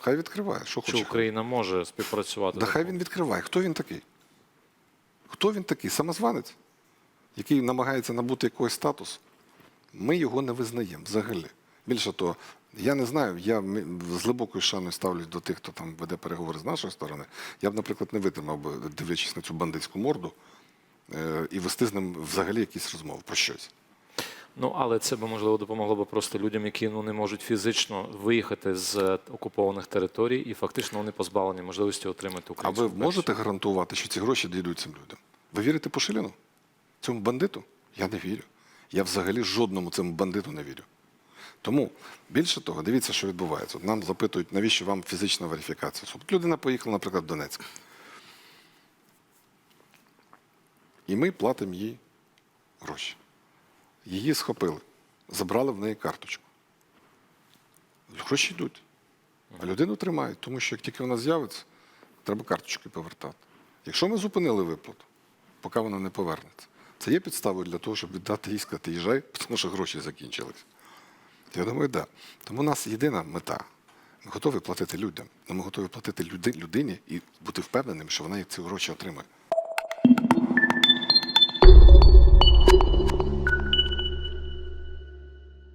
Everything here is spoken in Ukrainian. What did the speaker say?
хай відкриває. Що Чи хоче. Україна може співпрацювати? Да хай він відкриває. Хто він такий? Хто він такий? Самозванець, який намагається набути якогось статусу. Ми його не визнаємо взагалі. Більше того, я не знаю, я з глибокою шаною ставлюсь до тих, хто там веде переговори з нашої сторони. Я б, наприклад, не витримав би, дивлячись на цю бандитську морду, е, і вести з ним взагалі якісь розмови про щось. Ну але це би можливо допомогло би просто людям, які ну не можуть фізично виїхати з е, окупованих територій, і фактично вони позбавлені можливості отримати українську. А ви можете гарантувати, що ці гроші дійдуть цим людям? Ви вірите Пушиліну? Цьому бандиту? Я не вірю. Я взагалі жодному цьому бандиту не вірю. Тому, більше того, дивіться, що відбувається. Нам запитують, навіщо вам фізична верифікація. От людина поїхала, наприклад, в Донецьк. І ми платимо їй гроші. Її схопили, забрали в неї карточку. Гроші йдуть. А людину тримають, тому що як тільки вона з'явиться, треба карточки повертати. Якщо ми зупинили виплату, поки вона не повернеться, це є підставою для того, щоб віддати їй сказати, їжджай, тому що гроші закінчились. Я думаю, так. Да. Тому у нас єдина мета. Ми готові платити людям, але ми готові платити людині і бути впевненим, що вона ці гроші отримає.